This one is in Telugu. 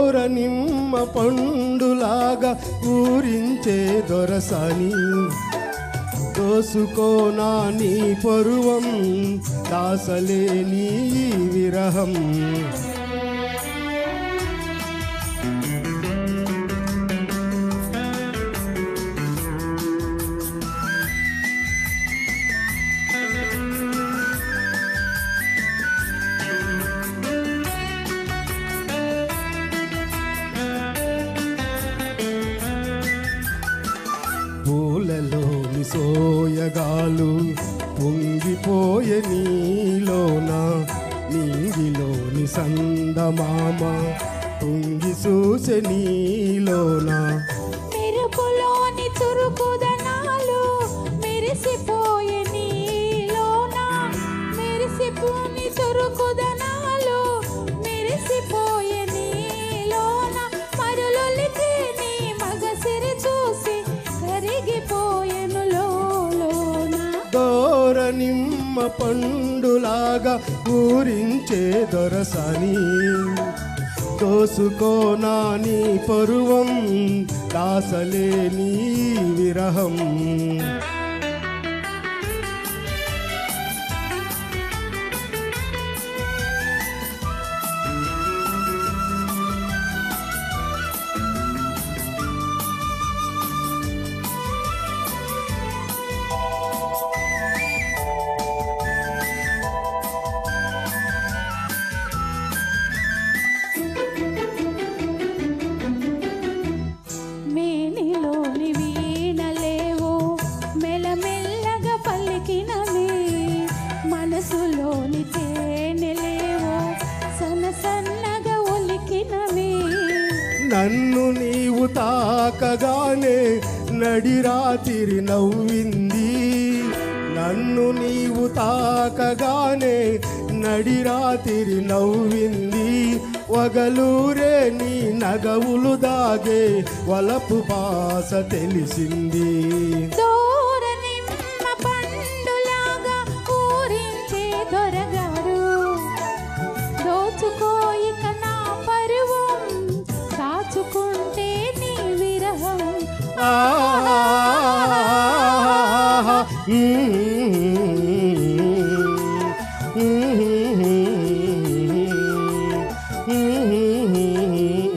దోర నిమ్మ పండులాగా ఊరించే దొరసని. దోసుకోనా నీ పరువం దాసలేని నీ విరహం. నీళ్ళలో సోయగాలు పొంగిపోయే నీలోన? నీగిలోని సందమామ పొంగి చూసే నీలో నిమ్మ పండులాగా పూరించే దొరసని. దోసుకోనా నీ పరువం దాసలే నీ విరహం. నన్ను నీవు తాకగానే నడిరాతిరి నవ్వింది. నన్ను నీవు తాకగానే నడిరాతిరి నవ్వింది. వగలూరే నీ నగవులు దాగే వలపు పాస తెలిసింది. దోచుకో Mm-hmm.